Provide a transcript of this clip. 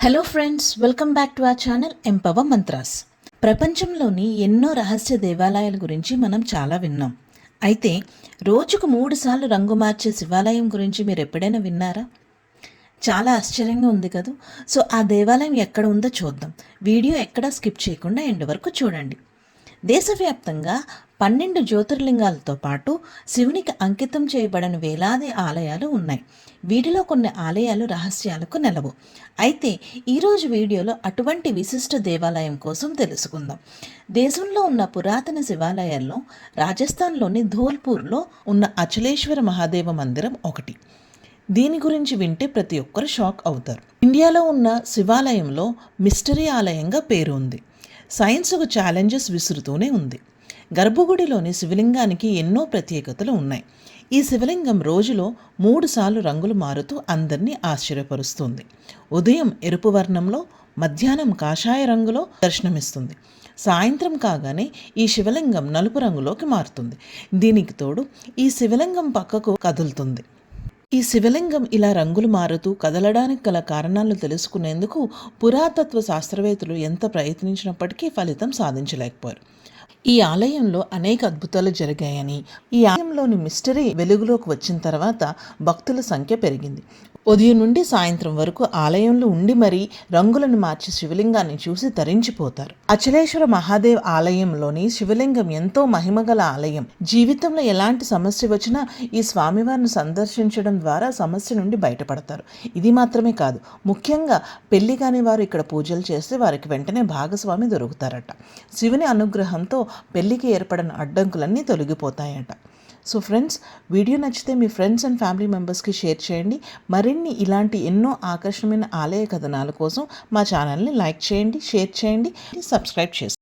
Hello friends welcome back to our channel empower mantras ప్రపంచంలోని ఎన్నో రహస్య దేవాలయాల గురించి మనం చాలా విన్నాం. అయితే రోజుకు మూడు సార్లు రంగు మార్చే శివాలయం గురించి మీరు ఎప్పుడైనా విన్నారా? చాలా ఆశ్చర్యంగా ఉంది కదా. సో ఆ దేవాలయం ఎక్కడ ఉందో చూద్దాం. వీడియో ఎక్కడా స్కిప్ చేయకుండా ఎండ్ వరకు చూడండి. దేశవ్యాప్తంగా పన్నెండు జ్యోతిర్లింగాలతో పాటు శివునికి అంకితం చేయబడిన వేలాది ఆలయాలు ఉన్నాయి. వీటిలో కొన్ని ఆలయాలు రహస్యాలకు నెలవు. అయితే ఈరోజు వీడియోలో అటువంటి విశిష్ట దేవాలయం కోసం తెలుసుకుందాం. దేశంలో ఉన్న పురాతన శివాలయాల్లో రాజస్థాన్లోని ధోల్పూర్లో ఉన్న అచలేశ్వర మహాదేవ మందిరం ఒకటి. దీని గురించి వింటే ప్రతి ఒక్కరు షాక్ అవుతారు. ఇండియాలో ఉన్న శివాలయంలో మిస్టరీ ఆలయంగా పేరు ఉంది. సైన్స్కు ఛాలెంజెస్ విసురుతూనే ఉంది. గర్భగుడిలోని శివలింగానికి ఎన్నో ప్రత్యేకతలు ఉన్నాయి. ఈ శివలింగం రోజులో మూడుసార్లు రంగులు మారుతూ అందరినీ ఆశ్చర్యపరుస్తుంది. ఉదయం ఎరుపు వర్ణంలో మధ్యాహ్నం కాషాయ రంగులో దర్శనమిస్తుంది. సాయంత్రం కాగానే ఈ శివలింగం నలుపు రంగులోకి మారుతుంది. దీనికి తోడు ఈ శివలింగం పక్కకు కదులుతుంది. ఈ శివలింగం ఇలా రంగులు మారుతూ కదలడానికి గల కారణాలు తెలుసుకునేందుకు పురాతత్వ శాస్త్రవేత్తలు ఎంత ప్రయత్నించినప్పటికీ ఫలితం సాధించలేకపోయారు. ఈ ఆలయంలో అనేక అద్భుతాలు జరిగాయని ఈ ఆలయంలోని మిస్టరీ వెలుగులోకి వచ్చిన తర్వాత భక్తుల సంఖ్య పెరిగింది. ఉదయం నుండి సాయంత్రం వరకు ఆలయంలో ఉండి మరీ రంగులను మార్చి శివలింగాన్ని చూసి తరించిపోతారు. అచలేశ్వర మహాదేవ్ ఆలయంలోని శివలింగం ఎంతో మహిమగల ఆలయం. జీవితంలో ఎలాంటి సమస్య వచ్చినా ఈ స్వామివారిని సందర్శించడం ద్వారా సమస్య నుండి బయటపడతారు. ఇది మాత్రమే కాదు ముఖ్యంగా పెళ్ళి కాని వారు ఇక్కడ పూజలు చేస్తే వారికి వెంటనే భాగస్వామి దొరుకుతారట. శివుని అనుగ్రహంతో పెళ్ళికి ఏర్పడిన అడ్డంకులన్నీ తొలగిపోతాయట. సో ఫ్రెండ్స్ వీడియో నచ్చితే మీ ఫ్రెండ్స్ అండ్ ఫ్యామిలీ మెంబర్స్కి షేర్ చేయండి. మరిన్ని ఇలాంటి ఎన్నో ఆకర్షణమైన ఆలయ కథనాల కోసం మా ఛానల్ని లైక్ చేయండి షేర్ చేయండి సబ్స్క్రైబ్ చేసుకోండి